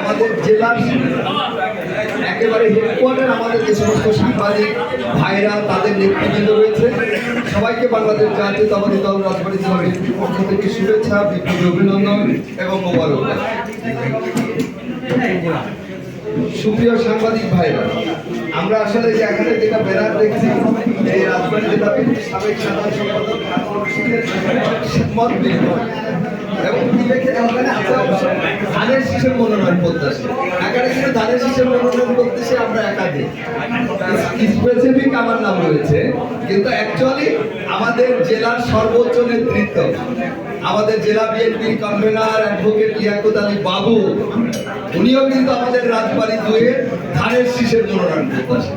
আমাদের জেলার একেবারে হেডকোয়ার্টার আমাদের যে সমস্ত সাংবাদিক ভাইরা তাদের নেতৃবৃন্দ রয়েছে। সবাইকে বাংলাদেশ জাতীয়তাবাদী দল রাজবাড়ী জেলা বিএনপির পক্ষ থেকে শুভেচ্ছা বিপ্লবী অভিনন্দন এবং মোবারক। সুপ্রিয় সাংবাদিক ভাইরা আমরা আসলে যে এখানে যেটা ব্যানার দেখছি ধানের মনোনয়ন ধানের মনোনয়ন আমরা একাধিক আমার নাম রয়েছে, কিন্তু অ্যাকচুয়ালি আমাদের জেলার সর্বোচ্চ নেতৃত্ব, আমাদের জেলা বিএনপির কনভেনার অ্যাডভোকেট লিয়াকত আলী বাবু, উনিও কিন্তু আমাদের রাজবাড়ি দুয়ে ধানের শীষের মনোনয়ন প্রত্যাশী।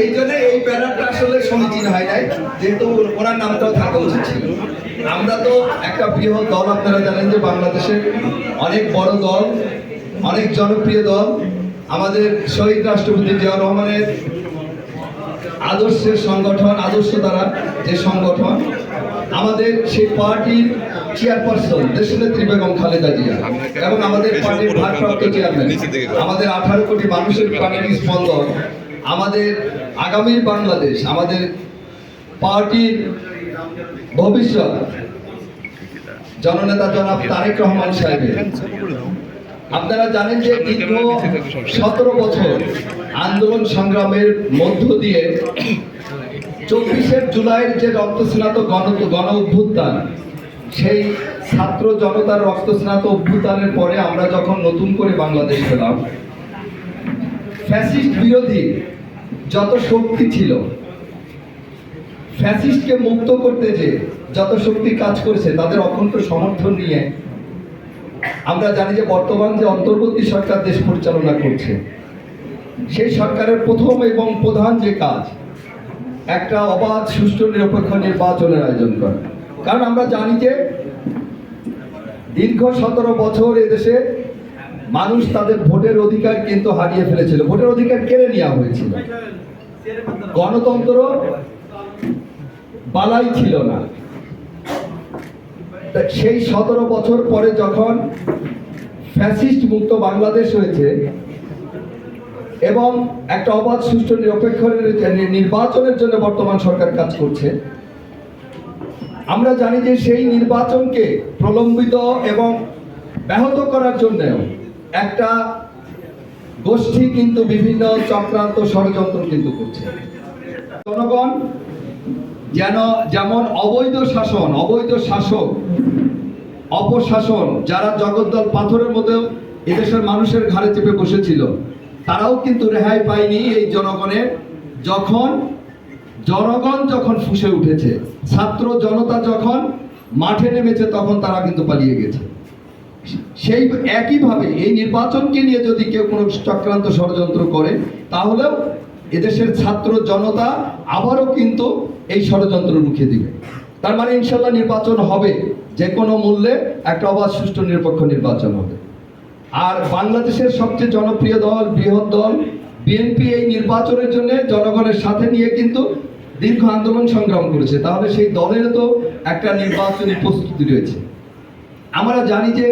এই জন্য এই ব্যানারটা আসলে সমীচীন হয় নাই, যেহেতু ওনার নামটাও থাকা উচিত ছিল। আমরা তো একটা বৃহৎ দল, আপনারা জানেন যে বাংলাদেশের অনেক বড় দল, অনেক জনপ্রিয় দল। আমাদের শহীদ রাষ্ট্রপতি জিয়াউর রহমানের আদর্শের সংগঠন, আদর্শ দ্বারা যে সংগঠন, আমাদের সেই পার্টির চেয়ারপারসন দেশনেত্রী বেগম খালেদা জিয়া এবং আমাদের পার্টির ভারপ্রাপ্ত চেয়ারম্যান, আমাদের আঠারো কোটি মানুষের প্রাণের স্পন্দন আমাদের আগামী বাংলাদেশ, আমাদের পার্টির ভবিষ্যৎ। জননেতা জনাব তারেক রহমান সাহেবের। আপনারা জানেন যে দীর্ঘ সতেরো বছর আন্দোলন সংগ্রামের মধ্য দিয়ে চব্বিশে জুলাইয়ের যে রক্তস্নাত গণ গণ অভ্যুত্থান, সেই ছাত্র জনতার রক্তস্নাত অভ্যুত্থানের পরে আমরা যখন নতুন করে বাংলাদেশ পেলাম, ফ্যাসিস্ট বিরোধী যত শক্তি ছিল, ফ্যাসিস্টকে মুক্ত করতে যে যত শক্তি কাজ করেছে, তাদের অখণ্ড সমর্থন নিয়ে আমরা জানি যে বর্তমান যে অন্তর্বর্তী সরকার দেশ পরিচালনা করছে, সেই সরকারের প্রথম এবং প্রধান যে কাজ, একটা অবাধ, সুষ্ঠু, নিরপেক্ষ নির্বাচনের আয়োজন করা। কারণ আমরা জানি যে দীর্ঘ সতেরো বছর এদেশে মানুষ তাদের ভোটের অধিকার কিন্তু হারিয়ে ফেলেছিল। ভোটের অধিকার কেড়ে নেওয়া হয়েছিল। গণতন্ত্র বালাই ছিল না। সেই সতেরো বছর পরে যখন ফ্যাসিস্ট মুক্ত বাংলাদেশ হয়েছে এবং একটা অবাধ, সুষ্ঠু, নিরপেক্ষ নির- নির্বাচনের জন্য বর্তমান সরকার কাজ করছে, আমরা জানি যে সেই নির্বাচনকে প্রলম্বিত এবং ব্যাহত করার জন্য একটা গোষ্ঠী কিন্তু বিভিন্ন চক্রান্ত ষড়যন্ত্র কিন্তু করছে। জনগণ যেন যেমন অবৈধ শাসন, অবৈধ শাসক, অপশাসন, যারা জগদ্দল পাথরের মতো এদেশের মানুষের ঘাড়ে চেপে বসেছিল, তারাও কিন্তু রেহাই পায়নি এই জনগণের। যখন জনগণ যখন ফুসে উঠেছে, ছাত্র জনতা যখন মাঠে নেমেছে, তখন তারা কিন্তু পালিয়ে গেছে। সেই একইভাবে এই নির্বাচনকে নিয়ে যদি কেউ কোনো চক্রান্ত ষড়যন্ত্র করে, তাহলেও এদেশের ছাত্র জনতা আবারও কিন্তু এই ষড়যন্ত্র রুখে দিবে। তার মানে ইনশাল্লাহ নির্বাচন হবে, যে কোনো মূল্যে একটা অবাধ, সুষ্ঠু, নিরপেক্ষ নির্বাচন হবে। আর বাংলাদেশের সবচেয়ে জনপ্রিয় দল, বৃহৎ দল বিএনপি এই নির্বাচনের জন্য জনগণের সাথে নিয়ে কিন্তু দীর্ঘ আন্দোলন সংগ্রাম করেছে। তাহলে সেই দলের তো একটা নির্বাচনী প্রস্তুতি রয়েছে। আমরা জানি যে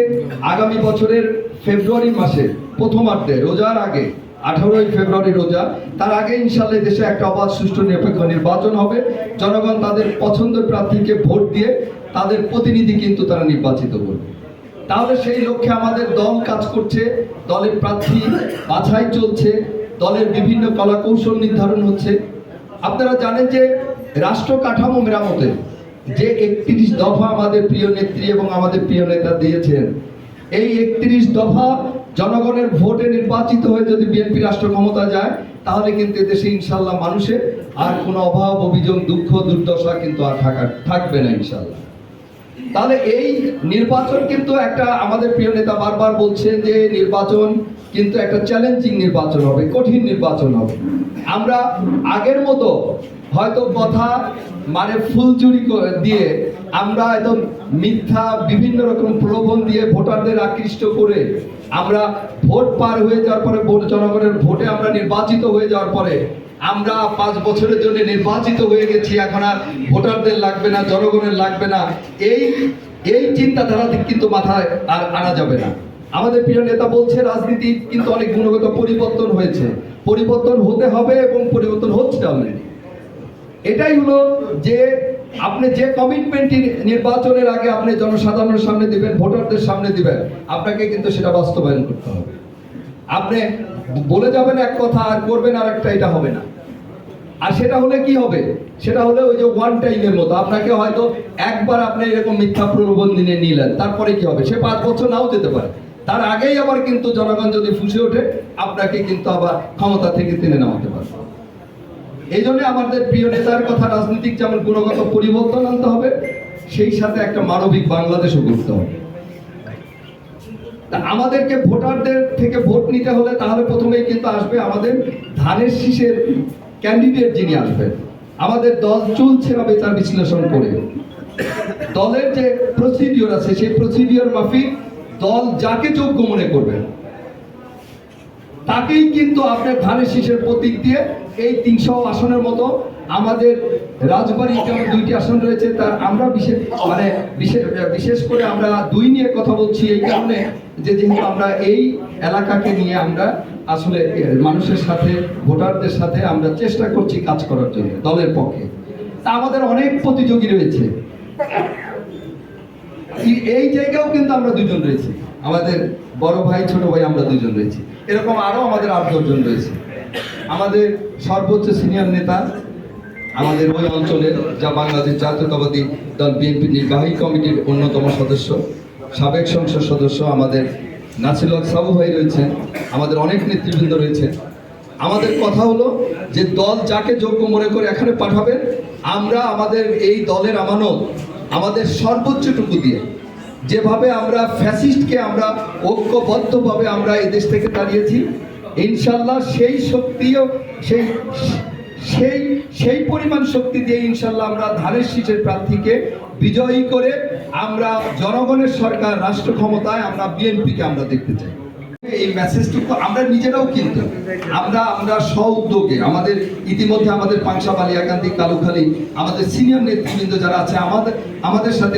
আগামী বছরের ফেব্রুয়ারি মাসে প্রথমার্ধে রোজার আগে, আঠারোই ফেব্রুয়ারি রোজা, তার আগে ইনশাল্লাহ দেশে একটা অবাধ, সুষ্ঠু, নিরপেক্ষ নির্বাচন হবে। জনগণ তাদের পছন্দের প্রার্থীকে ভোট দিয়ে তাদের প্রতিনিধি কিন্তু তারা নির্বাচিত করবে। তাহলে সেই লক্ষ্যে আমাদের দল কাজ করছে, দলের প্রার্থী বাছাই চলছে, দলের বিভিন্ন কলা কৌশল নির্ধারণ হচ্ছে। আপনারা জানেন যে রাষ্ট্র কাঠামো মেরামতে যে একত্রিশ দফা আমাদের প্রিয় নেত্রী এবং আমাদের প্রিয় নেতা দিয়েছেন, এই একত্রিশ দফা জনগণের ভোটে নির্বাচিত হয়ে যদি বিএনপি রাষ্ট্র ক্ষমতা যায়, তাহলে কিন্তু দেশে ইনশাল্লাহ মানুষের আর কোনো অভাব, অভিযোগ, দুঃখ, দুর্দশা কিন্তু আর থাকা থাকবে না ইনশাল্লাহ। তাহলে এই নির্বাচন কিন্তু একটা আমাদের প্রিয় নেতা বারবার বলছেন যে নির্বাচন কিন্তু একটা চ্যালেঞ্জিং নির্বাচন হবে, কঠিন নির্বাচন হবে। আমরা আগের মতো হয়তো কথা মানে ফুলচুরি দিয়ে আমরা একদম মিথ্যা বিভিন্ন রকম প্রলোভন দিয়ে ভোটারদের আকৃষ্ট করে আমরা ভোট পার হয়ে যাওয়ার পরে ভোট জনগণের ভোটে আমরা নির্বাচিত হয়ে যাওয়ার পরে আমরা পাঁচ বছরের জন্য নির্বাচিত হয়ে গেছি, এখন আর ভোটারদের লাগবে না, জনগণের লাগবে না। এই এই চিন্তাধারা কিন্তু মাথায় আর আনা যাবে না। আমাদের প্রিয় নেতা বলছে, রাজনীতি কিন্তু অনেক গুণগত পরিবর্তন হয়েছে। পরিবর্তন হতে হবে এবং পরিবর্তন হচ্ছে অলরেডি এটাই হলো যে আপনি যে কমিটমেন্টটি নির্বাচনের আগে আপনি জনসাধারণের সামনে দিবেন, ভোটারদের সামনে দিবেন, আপনাকে কিন্তু সেটা বাস্তবায়ন করতে হবে। আপনি বলে যাবেন এক কথা, আর করবেন আর একটা এটা হবে না। আর সেটা হলে কি হবে? সেটা হলে ওই যে ওয়ান টাইমের মতো। আপনাকে হয়তো একবার আপনি এরকম মিথ্যা প্রলোভন দিনে নিলেন, তারপরে কি হবে? সে পাঁচ বছর নাও যেতে পারে। তার আগেই আবার কিন্তু জনগণ যদি ফুসে ওঠে, আপনাকে কিন্তু আবার ক্ষমতা থেকে টেনে নামাতে পারবে। এই জন্য আমাদের প্রিয় নেতার কথা রাজনৈতিক যেমন গুণগত পরিবর্তন আনতে হবে, সেই সাথে একটা মানবিক বাংলাদেশও করতে হবে। আমাদেরকে ভোটারদের থেকে ভোট নিতে হলে তাহলে প্রথমেই কিন্তু আসবে আমাদের ধানের শীষের ক্যান্ডিডেট যিনি আসবেন। আমাদের দল চলছে না বেচার বিশ্লেষণ করে। দলের যে প্রসিডিওর আছে, সেই প্রসিডিওর মাফিক দল যাকে যোগ্য মনে করবেন, তাকেই কিন্তু আপনার ধানের শীষের প্রতীক দিয়ে এই তিনশো আসনের মতো আমাদের রাজবাড়ি যেমন দুইটি আসন রয়েছে, তার আমরা বিশেষ মানে বিশেষ বিশেষ করে আমরা দুই নিয়ে কথা বলছি এই কারণে যে যেহেতু আমরা এই এলাকাকে নিয়ে আমরা আসলে মানুষের সাথে, ভোটারদের সাথে আমরা চেষ্টা করছি কাজ করার জন্য, দলের পক্ষে। তা আমাদের অনেক প্রতিযোগী রয়েছে। এই- জায়গাও কিন্তু আমরা দুজন রয়েছি। আমাদের বড় ভাই, ছোট ভাই আমরা দুজন রয়েছি। এরকম আরও আমাদের আট জন রয়েছে। আমাদের সর্বোচ্চ সিনিয়র নেতা আমাদের ওই অঞ্চলের যা বাংলাদেশ জাতীয়তাবাদী দল বিএনপি নির্বাহী কমিটির অন্যতম সদস্য, সাবেক সংসদ সদস্য আমাদের নাসিল সাবু ভাই রয়েছেন, আমাদের অনেক নেতৃবৃন্দ রয়েছে আমাদের কথা হলো যে দল যাকে যোগ্য মনে করে এখানে পাঠাবেন, আমরা আমাদের এই দলের আমানত আমাদের সর্বোচ্চটুকু দিয়ে। যেভাবে আমরা ফ্যাসিস্টকে আমরা ঐক্যবদ্ধভাবে আমরা এই দেশ থেকে তাড়িয়েছি, ইনশাল্লাহ সেই শক্তিও, সেই সেই সেই পরিমাণ শক্তি দিয়ে ইনশাল্লাহ আমরা ধানের শীষের প্রার্থীকে বিজয়ী করে আমরা জনগণের সরকার রাষ্ট্র ক্ষমতায় আমরা বিএনপিকে আমরা দেখতে চাই। এই মেসেজটুকু আমরা নিজেরাও কিন্তু আমরা আমরা স্ব উদ্যোগে আমাদের ইতিমধ্যে আমাদের পাংশা বালিয়াকান্দি, কালুখালী, আমাদের সিনিয়র নেতৃবৃন্দ যারা আছে, আমাদের আমাদের সাথে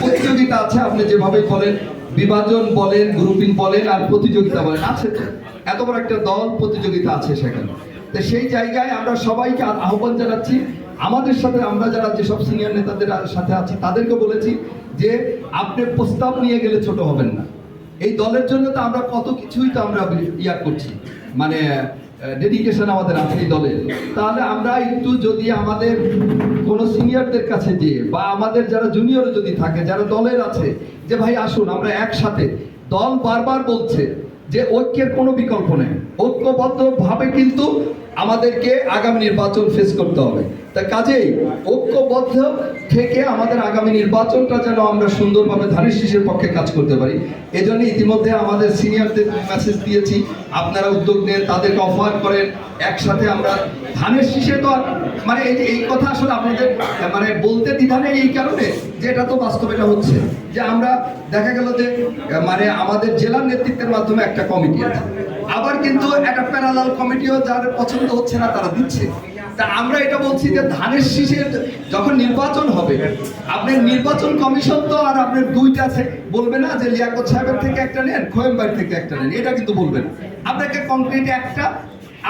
প্রতিযোগিতা আছে, আপনি যেভাবে বলেন, বিভাজন বলেন গ্রুপিং বলেন, আর প্রতিযোগিতা বলেন, আছে তো। এত বড় একটা দল, প্রতিযোগিতা আছে সেখানে। তো সেই জায়গায় আমরা সবাইকে আহ্বান জানাচ্ছি, আমাদের সাথে আমরা যারা যেসব সিনিয়র নেতাদের সাথে আছি, তাদেরকে বলেছি যে, আপনি প্রস্তাব নিয়ে গেলে ছোট হবেন না। এই দলের জন্য তো আমরা কত কিছুই তো আমরা ইয়া করছি। মানে ডেডিকেশন আমাদের আছে এই দলের। তাহলে আমরা একটু যদি আমাদের কোন সিনিয়রদের কাছে যে বা আমাদের যারা জুনিয়র যদি থাকে, যারা দলের আছে, যে ভাই আসুন, আমরা একসাথে দল বারবার বলছে যে ঐক্যের কোনো বিকল্প নেই। ঐক্যবদ্ধভাবে কিন্তু আমাদেরকে আগামী নির্বাচন ফেস করতে হবে। তা কাজেই ঐক্যবদ্ধ থেকে আমাদের আগামী নির্বাচনটা যেন আমরা সুন্দরভাবে ধানের শীষের পক্ষে কাজ করতে পারি। এজন্য ইতিমধ্যে আমাদের সিনিয়রদের মেসেজ দিয়েছি। আপনারা উদ্যোগ নেন তাদেরকে অফার করেন। একসাথে আমরা ধানের শীষে তো আর- মানে এই এই কথা আসলে আপনাদের মানে বলতে এই কারণে, যে এটা তো হচ্ছে। যে আমরা দেখা গেল যে মানে আমাদের জেলার নেতৃত্বের মাধ্যমে একটা কমিটি আছে। আবার কিন্তু একটা প্যারালাল কমিটিও যাদের পছন্দ হচ্ছে না, তারা দিচ্ছে। তা আমরা এটা বলছি যে ধানের শীষের যখন নির্বাচন হবে, আপনার নির্বাচন কমিশন তো আর আপনার দুইটা বলবে না যে লিয়াকত সাহেবের থেকে একটা নেন, খোয়েম্বার থেকে একটা নেন, এটা কিন্তু বলবে না। আপনাকে কংক্রিট একটা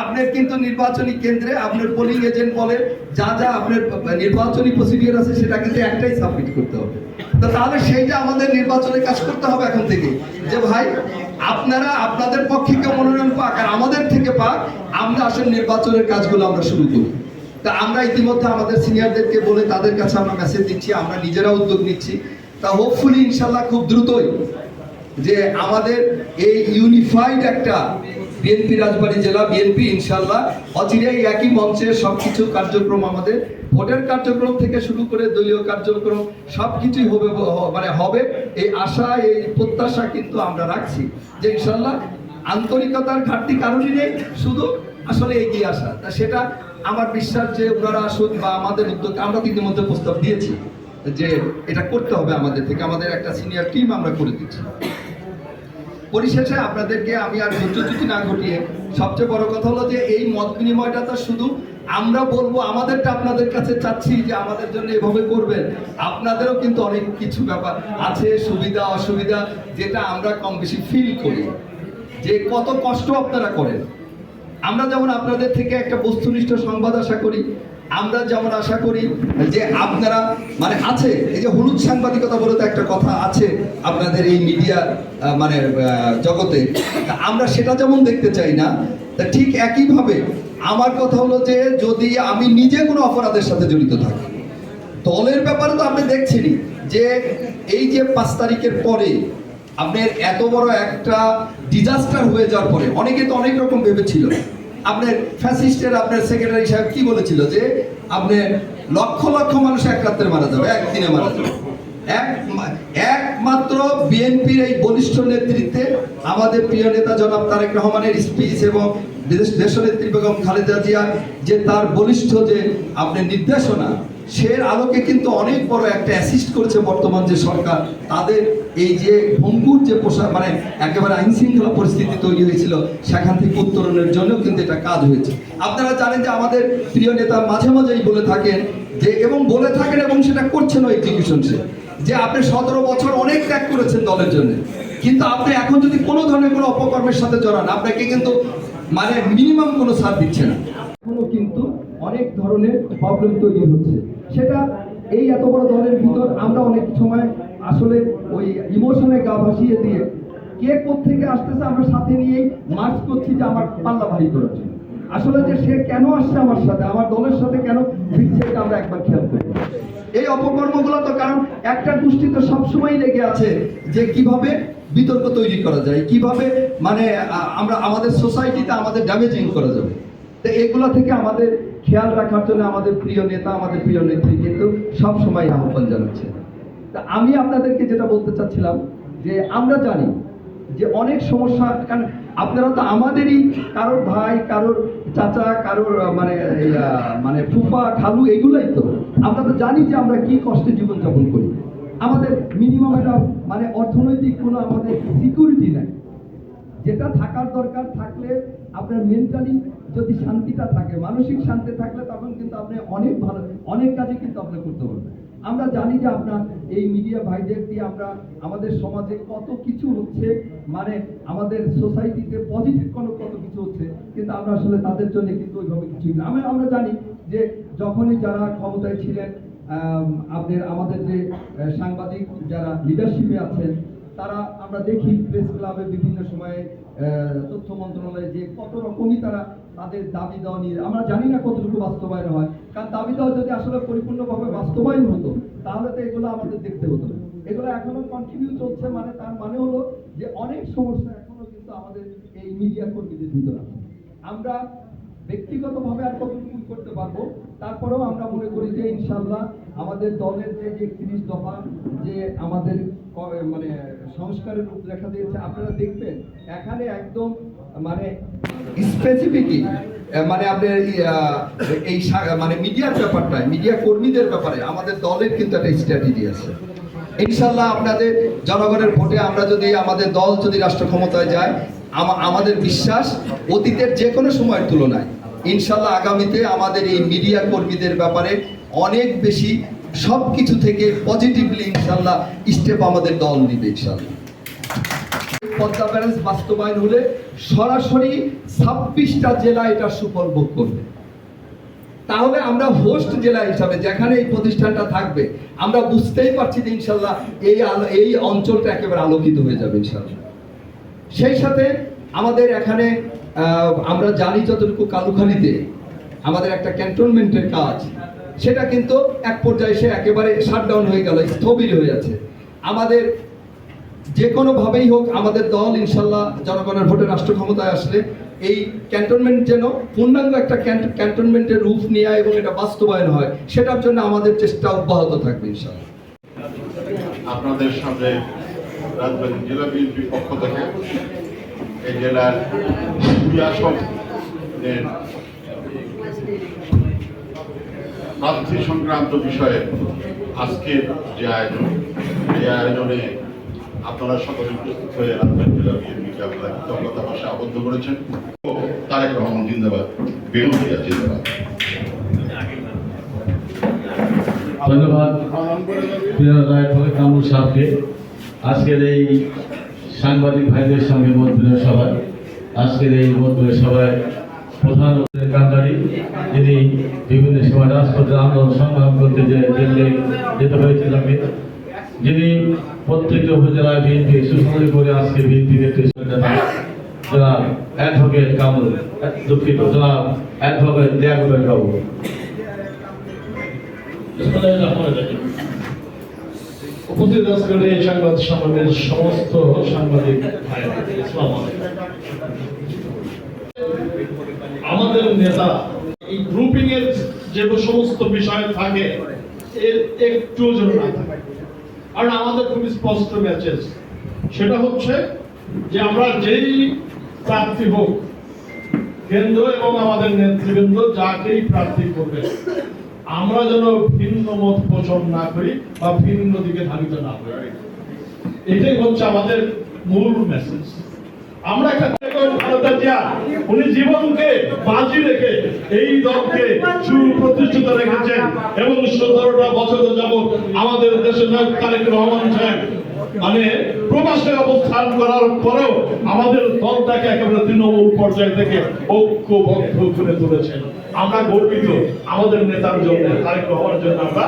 আপনার কিন্তু নির্বাচনী কেন্দ্রে আপনার পোলিং এজেন্ট বলে, যা যা আপনার নির্বাচনী প্রসিডিওর আছে, সেটা কিন্তু একটাই সাবমিট করতে হবে। তো তাহলে সেইটা আমাদের নির্বাচনে কাজ করতে হবে এখন থেকে, যে ভাই, আপনারা আপনাদের পক্ষে কেউ মনোনয়ন পাক আর আমাদের থেকে পাক, আমরা আসলে নির্বাচনের কাজগুলো আমরা শুরু করি। তা আমরা ইতিমধ্যে আমাদের সিনিয়রদেরকে বলে তাদের কাছে আমরা মেসেজ দিচ্ছি, আমরা নিজেরা উদ্যোগ নিচ্ছি। তা হোপফুলি ইনশাল্লাহ খুব দ্রুতই যে আমাদের এই ইউনিফাইড একটা বিএনপি রাজবাড়ী জেলা বিএনপি ইনশাল্লাহ অচিরেই একই মঞ্চে সবকিছু কার্যক্রম আমাদের। ভোটের কার্যক্রম থেকে শুরু করে দলীয় কার্যক্রম, সবকিছুই হবে মানে হবে। এই আশা, এই প্রত্যাশা কিন্তু আমরা রাখছি যে ইনশাল্লাহ আন্তরিকতার ঘাটতি কারণই নেই, শুধু আসলে এগিয়ে আসা। তা সেটা আমার বিশ্বাস যে ওনারা আসুন বা আমাদের উদ্যোগ, আমরা ইতিমধ্যে প্রস্তাব দিয়েছি যে এটা করতে হবে আমাদের থেকে। আমাদের একটা সিনিয়র টিম আমরা করে দিচ্ছি। পরিশেষে আপনাদেরকে আমি আর ধৈর্যচ্যুতি না ঘটিয়ে সবচেয়ে বড় কথা হলো যে এই মত বিনিময়টা তো শুধু আমরা বলব, আমাদেরটা আপনাদের কাছে চাচ্ছি যে আমাদের জন্য এভাবে করবেন। আপনাদেরও কিন্তু অনেক কিছু ব্যাপার আছে, সুবিধা, অসুবিধা, যেটা আমরা কম বেশি ফিল করি। যে কত কষ্ট আপনারা করেন। আমরা যেমন আপনাদের থেকে একটা বস্তুনিষ্ঠ সংবাদ আশা করি আমরা যেমন আশা করি যে আপনারা মানে আছে, এই যে হলুদ সাংবাদিকতা বলে তো একটা কথা আছে আপনাদের এই মিডিয়া মানে জগতে। আমরা সেটা যেমন দেখতে চাই না, তা ঠিক একইভাবে আমার কথা হলো যে যদি আমি নিজে কোনো অপরাধের সাথে জড়িত থাকি, দলের ব্যাপারে তো আপনি দেখছেনই যে এই যে পাঁচ তারিখের পরে আপনার এত বড় একটা ডিজাস্টার হয়ে যাওয়ার পরে, অনেকে তো অনেক রকম ভেবেছিল আপনার ফ্যাসিস্টের আপনার সেক্রেটারি সাহেব কি বলেছিল যে আপনি লক্ষ লক্ষ মানুষ এক রাত্রে মারা যাবে একদিনে মারা যাবে। এক একমাত্র বিএনপির এই বলিষ্ঠ নেতৃত্বে আমাদের প্রিয় নেতা জনাব তারেক রহমানের স্পিচ এবং দেশ, দেশনেত্রী বেগম খালেদা জিয়া যে তার বলিষ্ঠ যে আপনার নির্দেশনা সের আলোকে কিন্তু অনেক বড় একটা অ্যাসিস্ট করেছে বর্তমান যে সরকার। তাদের এই যে ভঙ্গুর যে পোশাক মানে একেবারে আইন শৃঙ্খলা পরিস্থিতি তৈরি হয়েছিল, সেখান থেকে উত্তরণের জন্য কিন্তু এটা কাজ হয়েছে। আপনারা জানেন যে আমাদের প্রিয় নেতা মাঝে মাঝেই বলে থাকেন যে, এবং বলে থাকেন এবং সেটা করছেন এক্সিকিউশন সে, যে আপনি সতেরো বছর অনেক ত্যাগ করেছেন দলের জন্য। কিন্তু আপনি এখন যদি কোনো ধরনের কোনো অপকর্মের সাথে জড়ান, আপনাকে কিন্তু মানে মিনিমাম কোনো ছাড় দিচ্ছে না। এখনও কিন্তু অনেক ধরনের প্রবলেম তৈরি হচ্ছে। সেটা এই এত বড় দলের ভিতর আমরা অনেক সময় আসলে ওই ইমোশনে গা ভাসিয়ে দিয়ে কে থেকে আসতেছে আমরা সাথে নিয়েই মার্চ করছি যে আমার পাল্লা ভারী জন্য। আসলে যে সে কেন আসছে আমার সাথে, আমার দলের সাথে কেন ভিড়ছে এটা আমরা একবার খেয়াল করি। এই অপকর্মগুলো তো কারণ একটা গোষ্ঠী তো সবসময় লেগে আছে যে কীভাবে বিতর্ক তৈরি করা যায়, কীভাবে মানে আমরা আমাদের সোসাইটিতে আমাদের ড্যামেজিং করা যাবে। তো এগুলো থেকে আমাদের খেয়াল রাখার জন্য আমাদের প্রিয় নেতা, আমাদের প্রিয় নেত্রী কিন্তু সব সময় আহ্বান জানাচ্ছে। তা আমি আপনাদেরকে যেটা বলতে চাচ্ছিলাম যে আমরা জানি যে অনেক সমস্যা, কারণ আপনারা তো আমাদেরই কারোর ভাই, কারোর চাচা, কারোর মানে মানে ফুফা, খালু এগুলোই তো। আমরা তো জানি যে আমরা কি কষ্টে জীবনযাপন করি। আমাদের মিনিমাম একটা মানে অর্থনৈতিক কোনো আমাদের সিকিউরিটি নাই। যেটা থাকার দরকার থাকলে আপনার মেন্টালি যদি শান্তিটা থাকে, মানসিক শান্তি থাকলে তখন কিন্তু আপনি অনেক ভালো, অনেক কাজে কিন্তু আপনি করতে পারবেন। আমরা জানি যে আপনার এই মিডিয়া ভাইদের দিয়ে আমরা, আমাদের সমাজে কত কিছু হচ্ছে মানে আমাদের সোসাইটিতে পজিটিভ কোনো কত কিছু হচ্ছে, কিন্তু আমরা আসলে তাদের জন্য কিন্তু ওইভাবে কিছু না। আমরা আমরা জানি যে যখনই যারা ক্ষমতায় ছিলেন আপনার, আমাদের যে সাংবাদিক যারা লিডারশিপে আছেন তারা, আমরা দেখি প্রেস ক্লাবে বিভিন্ন সময়ে তথ্য মন্ত্রণালয়ে যে কত রকমই তারা তাদের দাবি দেওয়া নিয়ে আমরা জানি না কতটুকু বাস্তবায়ন হয়। কারণ দাবি দেওয়া যদি আসলে পরিপূর্ণভাবে বাস্তবায়ন হতো, তাহলে তো এগুলো আমাদের দেখতে হতো এগুলো এখনও কন্টিনিউ চলছে মানে তার মানে হলো যে অনেক সমস্যা এখনও কিন্তু আমাদের এই মিডিয়া কর্মীদের ভিতরে আমরা ব্যক্তিগতভাবে আর কতটুকু করতে পারব, তারপরেও আমরা মনে করি যে ইনশাল্লাহ আমাদের দলের যে একত্রিশ দফা, যে আমাদের মানে সংস্কারের রূপরেখা দিয়েছে। আপনারা দেখবেন এখানে একদম মানে স্পেসিফিকই মানে আপনার এই, মানে মিডিয়ার ব্যাপারটায় মিডিয়া কর্মীদের ব্যাপারে আমাদের দলের কিন্তু একটা স্ট্র্যাটেজি আছে। ইনশাল্লাহ আপনাদের জনগণের ভোটে আমরা যদি আমাদের দল যদি রাষ্ট্র ক্ষমতায় যায় আমাদের বিশ্বাস অতীতের যে কোনো সময়ের তুলনায় ইনশাল্লাহ আগামীতে আমাদের এই মিডিয়া কর্মীদের ব্যাপারে অনেক বেশি সব কিছু থেকে পজিটিভলি ইনশাল্লাহ স্টেপ আমাদের দল নিবে ইনশাল্লাহ পদ্মা ব্যারেজ বাস্তবায়ন হলে সরাসরি ছাব্বিশটা জেলা এটা সুফল ভোগ করবে। তাহলে আমরা হোস্ট জেলা হিসাবে যেখানে এই প্রতিষ্ঠানটা থাকবে, আমরা বুঝতেই পারছি যে ইনশাল্লাহ এই এই অঞ্চলটা একেবারে আলোকিত হয়ে যাবে ইনশাল্লাহ সেই সাথে আমাদের এখানে আমরা জানি যতটুকু কালুখালীতে আমাদের একটা ক্যান্টনমেন্টের কাজ। সেটা কিন্তু এক পর্যায়ে সে একেবারে শাটডাউন হয়ে গেল, স্থবির হয়ে আছে আমাদের যে কোনোভাবেই হোক, আমাদের দল ইনশাল্লাহ জনগণের ভোটে রাষ্ট্র ক্ষমতায় আসলে এই ক্যান্টনমেন্ট যেন পূর্ণাঙ্গ একটা ক্যান্টনমেন্টের রূপ নেওয়া এবং এটা বাস্তবায়ন হয়, সেটার জন্য আমাদের চেষ্টা অব্যাহত থাকবে ইনশাল্লাহ। আপনাদের সামনে রাজবাড়ী জেলা বিএনপির পক্ষ থেকে এই জেলার দুই আসনের প্রার্থী সংক্রান্ত বিষয়ে আজকের যে আয়োজন, এই আয়োজনে আপনারা সকলে উপস্থিত হয়ে রাজবাড়ী জেলা বিএনপিকে আপনারা কৃতজ্ঞতা ভাষা আবদ্ধ করেছেন। তারেক রহমান জিন্দাবাদ, বেগম জিন্দাবাদ। ধন্যবাদ। কামরুল সাহেবকে। আজকের এই সাংবাদিক ভাইদের সঙ্গে মতবিনিময় সভায়, আজকের এই মতবিনিময় সভায় প্রধান কান্ডারি, যিনি বিভিন্ন সময় রাজপথে আন্দোলন সংগ্রাম করতে যে জেলে যেতে হয়েছে তাকে যিনি প্রত্যেকটি উপজেলায় বিএনপি সুসংগঠন করে আজকে বিএনপি নেতৃত্ব জনাব অ্যাডভোকেট কামরুল, দুঃখিত সম্মেলনের সমস্ত সাংবাদিক। আমাদের নেতা, এই গ্রুপিং এর যে সমস্ত বিষয় থাকে এর একটু যেন না থাকে। কারণ আমাদের খুবই স্পষ্ট মেসেজ সেটা হচ্ছে যে আমরা যেই প্রার্থী হোক, কেন্দ্র এবং আমাদের নেতৃবৃন্দ যাকেই প্রার্থী করবে, আমরা যেন ভিন্ন মত পোষণ না করি বা ভিন্ন দিকে ধাবিত না করি এটাই হচ্ছে আমাদের মূল মেসেজ আমরা উনি জীবনকে বাজি রেখে এই দলকে সুপ্রতিষ্ঠিত রেখেছেন এবং সতেরোটা বছর আমাদের দেশের নায়ক তারেক রহমান সাহেব মানে প্রবাসে অবস্থান করার পরেও আমাদের দলটাকে একেবারে তৃণমূল পর্যায় থেকে ঐক্যবদ্ধ করে তুলেছেন। আমরা গর্বিত আমাদের নেতার জন্য, তারেক রহমানের জন্য আমরা